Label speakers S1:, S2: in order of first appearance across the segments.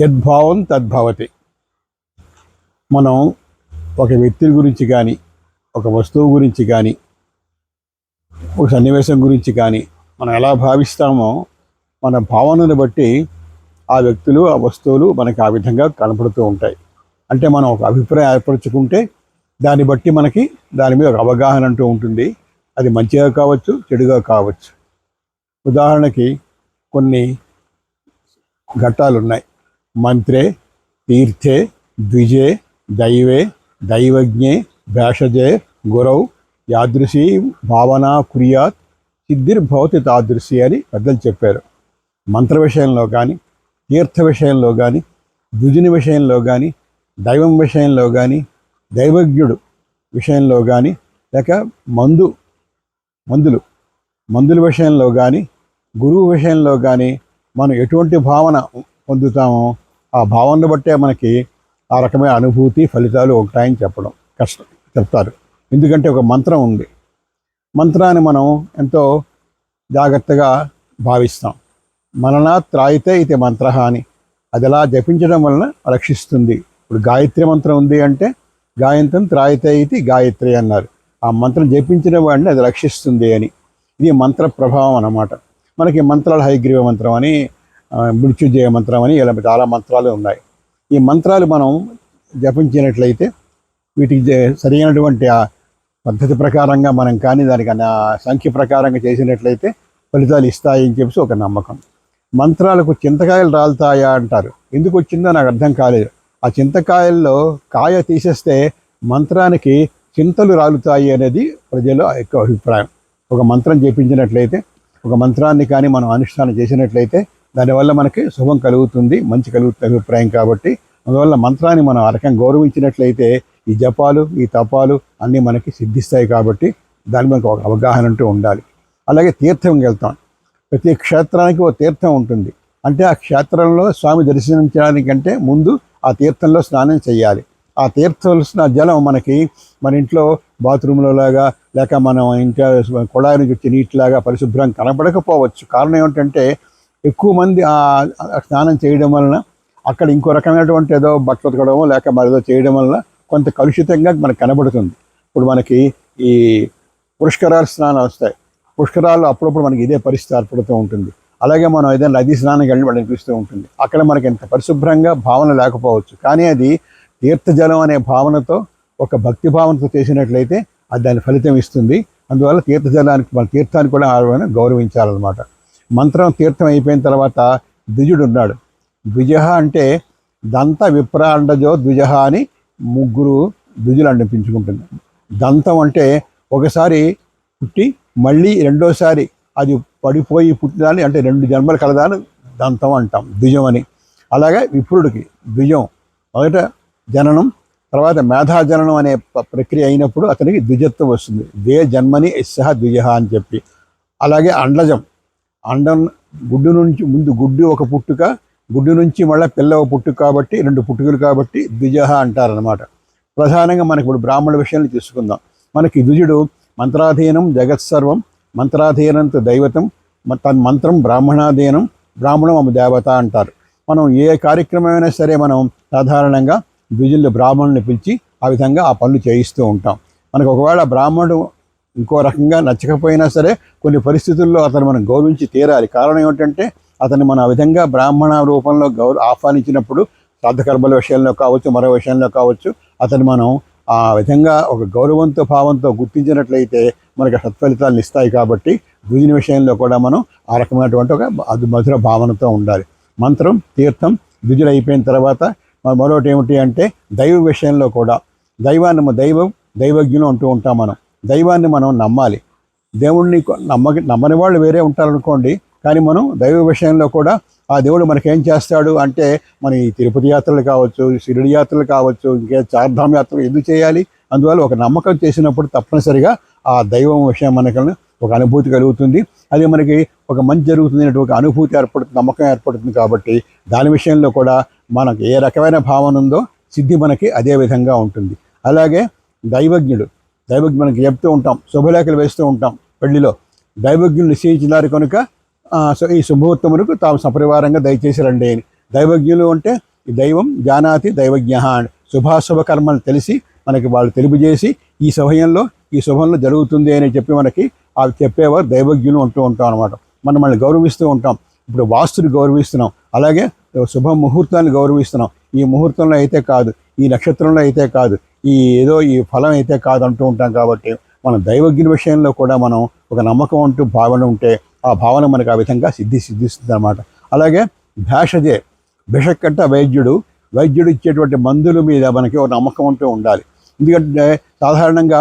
S1: యద్భావం తద్భవతి. మనం ఒక వ్యక్తి గురించి కానీ ఒక వస్తువు గురించి కానీ ఒక సన్నివేశం గురించి కానీ మనం ఎలా భావిస్తామో మన భావనను బట్టి ఆ వ్యక్తులు ఆ వస్తువులు మనకి ఆ విధంగా కనపడుతూ ఉంటాయి. అంటే మనం ఒక అభిప్రాయం ఏర్పరచుకుంటే దాన్ని బట్టి మనకి దాని మీద ఒక అవగాహన అంటూ ఉంటుంది. అది మంచిగా కావచ్చు చెడుగా కావచ్చు. ఉదాహరణకి కొన్ని ఘట్టాలు ఉన్నాయి మంత్రే తీర్థే ద్విజే దైవే దైవజ్ఞే భేషజే గురౌ యాదృశీ భావన కుర్యాత్ సిద్ధిర్భవతి తాదృశి అని పెద్దలు చెప్పారు. మంత్ర విషయంలో కానీ తీర్థ విషయంలో కానీ ద్విజుని విషయంలో కానీ దైవం విషయంలో కానీ దైవజ్ఞుడు విషయంలో కానీ లేక మందు మందులు మందుల విషయంలో కానీ గురువు విషయంలో కానీ మనం ఎటువంటి భావన పొందుతామో ఆ భావనను బట్టే మనకి ఆ రకమైన అనుభూతి ఫలితాలు ఒకటాయని చెప్పడం కష్టం చెప్తారు. ఎందుకంటే ఒక మంత్రం ఉంది. మంత్రాన్ని మనం ఎంతో జాగ్రత్తగా భావిస్తాం. మననా త్రాయితే ఇది మంత్ర అని. అది అలా జపించడం వలన రక్షిస్తుంది. ఇప్పుడు గాయత్రి మంత్రం ఉంది అంటే గాయంత్రం త్రాయితే ఇది గాయత్రి అన్నారు. ఆ మంత్రం జపించిన వాడిని అది రక్షిస్తుంది అని. ఇది మంత్ర ప్రభావం అన్నమాట. మనకి మంత్రాలు హైగ్రీవ మంత్రం అని మృత్యుజయ మంత్రం అని ఇలా చాలా మంత్రాలు ఉన్నాయి. ఈ మంత్రాలు మనం జపించినట్లయితే వీటికి సరైనటువంటి ఆ పద్ధతి ప్రకారంగా మనం కానీ దానికి సంఖ్య ప్రకారంగా చేసినట్లయితే ఫలితాలు ఇస్తాయని చెప్పేసి ఒక నమ్మకం. మంత్రాలకు చింతకాయలు రాలుతాయా అంటారు. ఎందుకు వచ్చిందో నాకు అర్థం కాలేదు. ఆ చింతకాయల్లో కాయ తీసేస్తే మంత్రానికి చింతలు రాలుతాయి అనేది ప్రజల ఎక్కువ అభిప్రాయం. ఒక మంత్రం చేపించినట్లయితే ఒక మంత్రాన్ని కానీ మనం అనుష్ఠానం చేసినట్లయితే దానివల్ల మనకి శుభం కలుగుతుంది మంచి కలుగుతుంది అభిప్రాయం కాబట్టి. అందువల్ల మంత్రాన్ని మనం ఆ రకంగా గౌరవించినట్లయితే ఈ జపాలు ఈ తపాలు అన్నీ మనకి సిద్ధిస్తాయి కాబట్టి దాని మీద ఒక అవగాహన అంటూ ఉండాలి. అలాగే తీర్థం వెళ్తాం. ప్రతి క్షేత్రానికి ఒక తీర్థం ఉంటుంది. అంటే ఆ క్షేత్రంలో స్వామి దర్శించడానికంటే ముందు ఆ తీర్థంలో స్నానం చేయాలి. ఆ తీర్థం జలం మనకి మన ఇంట్లో బాత్రూంలో లాగా లేక మనం ఇంట్లో కుళాయి నుంచి వచ్చే నీటిలాగా పరిశుభ్రం కనపడకపోవచ్చు కారణం ఏమిటంటే ఎక్కువ మంది స్నానం చేయడం వలన అక్కడ ఇంకో రకమైనటువంటి ఏదో బట్టలు ఉతకడమో లేక మరేదో చేయడం వలన కొంత కలుషితంగా మనకు కనబడుతుంది. ఇప్పుడు మనకి ఈ పుష్కరాలు స్నానాలు వస్తాయి. పుష్కరాలు అప్పుడప్పుడు మనకి ఇదే పరిస్థితి ఏర్పడుతూ ఉంటుంది. అలాగే మనం ఏదైనా నది స్నానం వెళ్ళి వాళ్ళు అనిపిస్తూ ఉంటుంది. అక్కడ మనకి ఎంత పరిశుభ్రంగా భావన లేకపోవచ్చు. కానీ అది తీర్థజలం అనే భావనతో ఒక భక్తి భావనతో చేసినట్లయితే అది దాని ఫలితం ఇస్తుంది. అందువల్ల తీర్థజలానికి మన తీర్థాన్ని కూడా ఆడవని గౌరవించాలన్నమాట. మంత్రం తీర్థం అయిపోయిన తర్వాత ద్విజుడు ఉన్నాడు. ద్విజ అంటే దంత విప్రాండజో ద్విజ అని ముగ్గురు ద్విజులు అనిపించుకుంటుంది దంతం అంటే ఒకసారి పుట్టి మళ్ళీ రెండోసారి అది పడిపోయి పుట్టిదాన్ని అంటే రెండు జన్మలు కలదాన్ని దంతం అంటాం ద్విజం అని. అలాగే విప్రుడికి ద్విజం మొదట జననం తర్వాత మేధాజననం అనే ప్రక్రియ అయినప్పుడు అతనికి ద్విజత్వం వస్తుంది. దే జన్మని ఇస్సహ ద్విజ అని చెప్పి. అలాగే అండజం అండం గుడ్డు నుంచి ముందు గుడ్డు ఒక పుట్టుక గుడ్డు నుంచి మళ్ళీ పిల్ల ఒక పుట్టుక కాబట్టి రెండు పుట్టుకలు కాబట్టి ద్విజహ అంటారనమాట ప్రధానంగా మనకి ఇప్పుడు బ్రాహ్మణ విషయాన్ని తీసుకుందాం. మనకి ద్విజుడు మంత్రాధీనం జగత్సర్వం మంత్రాధీనంతో దైవతం తన మంత్రం బ్రాహ్మణాధీనం బ్రాహ్మణం అమ్మ దేవత అంటారు. మనం ఏ కార్యక్రమమైనా సరే మనం సాధారణంగా ద్విజులు బ్రాహ్మణుని పిలిచి ఆ విధంగా ఆ పనులు చేయిస్తూ ఉంటాం. మనకు ఒకవేళ బ్రాహ్మణుడు ఇంకో రకంగా నచ్చకపోయినా సరే కొన్ని పరిస్థితుల్లో అతను మనం గౌరవించి తీరాలి. కారణం ఏమిటంటే అతను మనం ఆ విధంగా బ్రాహ్మణ రూపంలో గౌరవ ఆహ్వానించినప్పుడు శ్రాద్ధకర్మల విషయంలో కావచ్చు మరో విషయంలో కావచ్చు అతను మనం ఆ విధంగా ఒక గౌరవంతో భావంతో గుర్తించినట్లయితే మనకి సత్ఫలితాలను ఇస్తాయి కాబట్టి గుజుని విషయంలో కూడా మనం ఆ రకమైనటువంటి ఒక అది మధుర భావనతో ఉండాలి. మంత్రం తీర్థం ద్విజులు అయిపోయిన తర్వాత మరొకటి ఏమిటి అంటే దైవ విషయంలో కూడా దైవాన్ని దైవం దైవజ్ఞులు అంటూ ఉంటాం మనం. దైవాన్ని మనం నమ్మాలి. దేవుణ్ణి నమ్మక నమ్మని వాళ్ళు వేరే ఉంటారనుకోండి కానీ మనం దైవ విషయంలో కూడా ఆ దేవుడు మనకేం చేస్తాడు అంటే మన ఈ తిరుపతి యాత్రలు కావచ్చు షిరిడి యాత్రలు కావచ్చు ఇంకే చార్ధామ యాత్రలు ఎందుకు చేయాలి? అందువల్ల ఒక నమ్మకం చేసినప్పుడు తప్పనిసరిగా ఆ దైవం విషయం మనకు ఒక అనుభూతి కలుగుతుంది. అది మనకి ఒక మంచి జరుగుతుంది అనేటువంటి ఒక అనుభూతి ఏర్పడుతుంది నమ్మకం ఏర్పడుతుంది కాబట్టి దాని విషయంలో కూడా మనకి ఏ రకమైన భావన ఉందో సిద్ధి మనకి అదే విధంగా ఉంటుంది. అలాగే దైవజ్ఞుడు దైవజ్ఞ మనకి చెప్తూ ఉంటాం శుభలేఖలు వేస్తూ ఉంటాం పెళ్ళిలో. దైవజ్ఞులు నిశ్చయించినారు కనుక సో ఈ శుభోత్తములకు తాము సపరివారంగా దయచేసి రండి అని. దైవజ్ఞులు అంటే ఈ దైవం జానాతి దైవజ్ఞ శుభాశుభ కర్మలు తెలిసి మనకి వాళ్ళు తెలియజేసి ఈ సమయంలో ఈ శుభంలో జరుగుతుంది అని చెప్పి మనకి అవి చెప్పేవారు దైవజ్ఞులు అంటూ ఉంటాం అనమాట మనం మనల్ని గౌరవిస్తూ ఉంటాం. ఇప్పుడు వాస్తుని గౌరవిస్తున్నాం. అలాగే శుభ ముహూర్తాన్ని గౌరవిస్తున్నాం. ఈ ముహూర్తంలో అయితే కాదు ఈ నక్షత్రంలో అయితే కాదు ఈ ఏదో ఈ ఫలం అయితే కాదంటూ ఉంటాం కాబట్టి మన దైవజ్ఞుల విషయంలో కూడా మనం ఒక నమ్మకం అంటూ భావన ఉంటే ఆ భావన మనకు ఆ విధంగా సిద్ధి సిద్ధిస్తుంది అనమాట అలాగే భేషజే భిషక్కట్ట వైద్యుడు వైద్యుడు ఇచ్చేటువంటి మందుల మీద మనకి ఒక నమ్మకం అంటూ ఉండాలి. ఎందుకంటే సాధారణంగా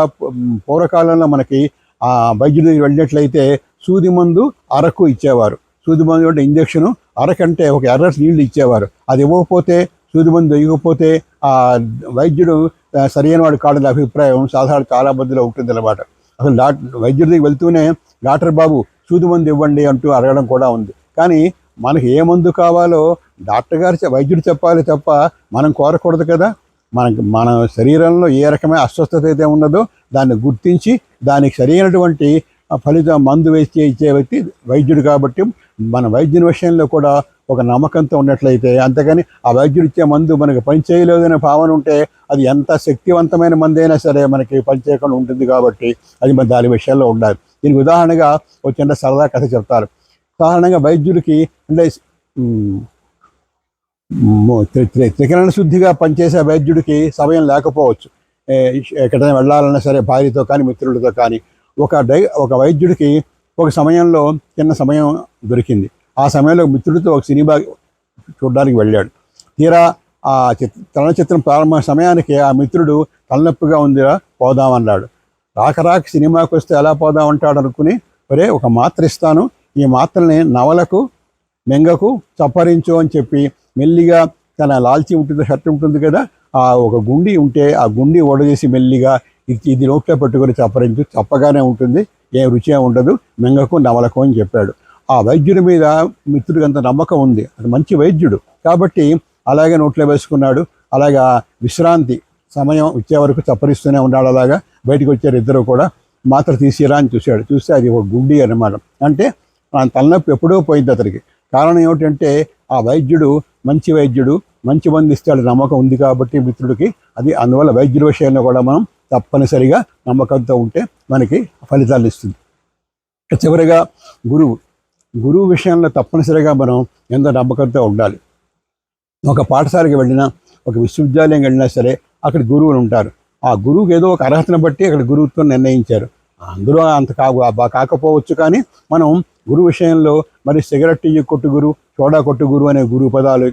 S1: పూర్వకాలంలో మనకి ఆ వైద్యుడి దగ్గర వెళ్ళినట్లయితే సూది మందు అరకు ఇచ్చేవారు. సూది మందు అంటే ఇంజక్షను అరకంటే ఒక ఎర్ర నీళ్ళు ఇచ్చేవారు. అది ఇవ్వకపోతే సూదిమందు ఇవ్వకపోతే ఆ వైద్యుడు సరైన వాడు కాడని అభిప్రాయం సాధారణ చాలా మందిలో ఉంటుంది అనమాట అసలు డాక్టర్ వైద్యుడి దగ్గరికి వెళ్తూనే డాక్టర్ బాబు సూది మందు ఇవ్వండి అంటూ అడగడం కూడా ఉంది. కానీ మనకి ఏ మందు కావాలో డాక్టర్ గారు వైద్యుడు చెప్పాలి తప్ప మనం కోరకూడదు కదా. మనకి మన శరీరంలో ఏ రకమైన అస్వస్థత అయితే ఉన్నదో దాన్ని గుర్తించి దానికి సరైనటువంటి ఫలితం మందు వేసి ఇచ్చే వ్యక్తి వైద్యుడు కాబట్టి మన వైద్యుని విషయంలో కూడా ఒక నమ్మకంతో ఉన్నట్లయితే అంతేగాని ఆ వైద్యుడు ఇచ్చే మందు మనకి పని చేయలేదనే భావన ఉంటే అది ఎంత శక్తివంతమైన మందు అయినా సరే మనకి పని చేయకుండా ఉంటుంది కాబట్టి అది మన దాని విషయాల్లో ఉండాలి. దీనికి ఉదాహరణగా ఒక చిన్న సరదా కథ చెప్తారు. సాధారణంగా వైద్యుడికి అంటే త్రికరణ శుద్ధిగా పనిచేసే వైద్యుడికి సమయం లేకపోవచ్చు. ఎక్కడైనా వెళ్ళాలన్నా సరే భార్యతో కానీ మిత్రులతో కానీ ఒక డై ఒక వైద్యుడికి ఒక సమయంలో చిన్న సమయం దొరికింది. ఆ సమయంలో మిత్రుడితో ఒక సినిమా చూడడానికి వెళ్ళాడు. తీరా ఆ చిత్ర చలనచిత్రం ప్రారంభ సమయానికి ఆ మిత్రుడు తలనొప్పిగా ఉందిరా పోదామన్నాడు. రాక రాక సినిమాకి వస్తే ఎలా పోదామంటాడు అనుకుని ఒరే ఒక మాత్ర ఇస్తాను. ఈ మాత్రని నవలకు మెంగకు చప్పరించు అని చెప్పి మెల్లిగా తన లాల్చి ఉంటుంది షర్ట్ ఉంటుంది కదా ఆ ఒక గుండి ఉంటే ఆ గుండి ఓడజేసి మెల్లిగా ఇది ఇది నోట్లో పెట్టుకొని చప్పరించు చప్పగానే ఉంటుంది ఏ రుచి ఉండదు మెంగకు నవలకు అని చెప్పాడు. ఆ వైద్యుడి మీద మిత్రుడికి అంత నమ్మకం ఉంది. అది మంచి వైద్యుడు. కాబట్టి అలాగే నోట్లో వేసుకున్నాడు. అలాగా విశ్రాంతి సమయం ఇచ్చే వరకు చప్పరిస్తూనే ఉన్నాడు. అలాగా బయటకు వచ్చారు ఇద్దరు కూడా. మాత్ర తీసిరా అని చూశాడు. చూస్తే అది ఒక గుండి అన్నమాట. అంటే ఆ తలనొప్పి ఎప్పుడో పోయింది అతనికి. కారణం ఏమిటంటే ఆ వైద్యుడు మంచి వైద్యుడు మంచి మంది ఇస్తాడు నమ్మకం ఉంది కాబట్టి మిత్రుడికి. అది అందువల్ల వైద్యుల విషయంలో కూడా మనం తప్పనిసరిగా నమ్మకంతో ఉంటే మనకి ఫలితాలు ఇస్తుంది. చివరిగా గురువు గురువు విషయంలో తప్పనిసరిగా మనం ఎంతో నమ్మకంతో ఉండాలి. ఒక పాఠశాలకి వెళ్ళినా ఒక విశ్వవిద్యాలయం వెళ్ళినా సరే అక్కడ గురువులు ఉంటారు. ఆ గురువుకి ఏదో ఒక అర్హతను బట్టి అక్కడ గురువుతో నిర్ణయించారు. అందులో అంత కాకు కాకపోవచ్చు కానీ మనం గురువు విషయంలో మరి సిగరెట్ కొట్టు గురువు చోడా కొట్టు గురువు అనే గురువు పదాలు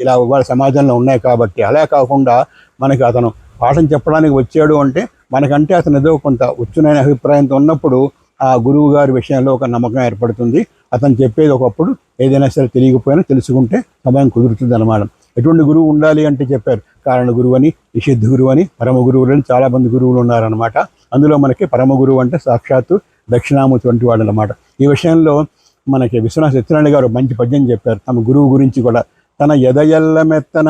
S1: ఇలా వాళ్ళ సమాజంలో ఉన్నాయి కాబట్టి అలా కాకుండా మనకి అతను పాఠం చెప్పడానికి వచ్చాడు అంటే మనకంటే అతను ఏదో కొంత వచ్చునైన అభిప్రాయంతో ఉన్నప్పుడు ఆ గురువు గారి విషయంలో ఒక నమ్మకం ఏర్పడుతుంది. అతను చెప్పేది ఒకప్పుడు ఏదైనా సరే తెలియకపోయినా తెలుసుకుంటే సమయం కుదురుతుంది అనమాట ఎటువంటి గురువు ఉండాలి అంటే చెప్పారు. కారణ గురువు అని నిషిద్ధ గురువు అని పరమ గురువులు అని చాలా మంది గురువులు ఉన్నారనమాట అందులో మనకి పరమ గురువు అంటే సాక్షాత్తు దక్షిణామూర్తి వంటి వాడు అనమాట ఈ విషయంలో మనకి విశ్వనాథ సత్యనారాయణ గారు మంచి పద్యం చెప్పారు. తమ గురువు గురించి కూడా. తన ఎదయల్ల మెత్తన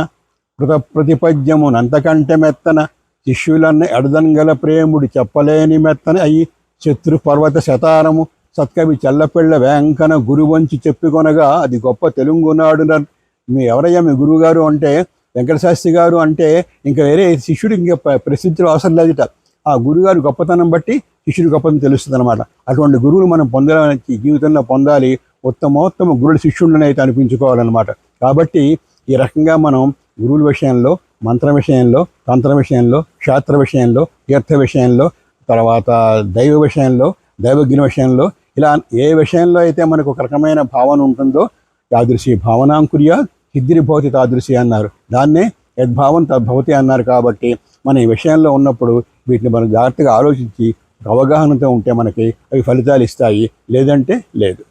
S1: కృత ప్రతిపద్యము నంతకంటే మెత్తన శిష్యులన్న అడదంగల ప్రేముడు చెప్పలేని మెత్తన అయి శత్రు పర్వత శతారము సత్కవి చల్లపిళ్ళ వెంకన గురువంచి చెప్పుకొనగా అది గొప్ప తెలుగునాడు మీ ఎవరయ్యా మీ గురువు గారు అంటే వెంకటశాస్త్రి గారు అంటే ఇంకా వేరే శిష్యుడు ఇంకా ప్రసిద్ధులు అవసరం లేదుట. ఆ గురుగారు గొప్పతనం బట్టి శిష్యుడి గొప్పతనం తెలుస్తుంది అనమాట అటువంటి గురువులు మనం పొందాలని జీవితంలో పొందాలి. ఉత్తమోత్తమ గురుడు శిష్యుడిని అయితే అనిపించుకోవాలన్నమాట. కాబట్టి ఈ రకంగా మనం గురువుల విషయంలో మంత్ర విషయంలో తంత్ర విషయంలో క్షేత్ర విషయంలో తీర్థ విషయంలో తర్వాత దైవ విషయంలో దైవజ్ఞ విషయంలో ఇలా ఏ విషయంలో అయితే మనకు ఒక రకమైన భావన ఉంటుందో తాదృశి భావనాంకుర్య సిద్ధిరిభవతి తాదృశి అన్నారు. దాన్నే యద్భావం తద్భవతి అన్నారు కాబట్టి మన ఈ విషయంలో ఉన్నప్పుడు వీటిని మనం జాగ్రత్తగా ఆలోచించి అవగాహనతో ఉంటే మనకి అవి ఫలితాలు ఇస్తాయి. లేదంటే లేదు.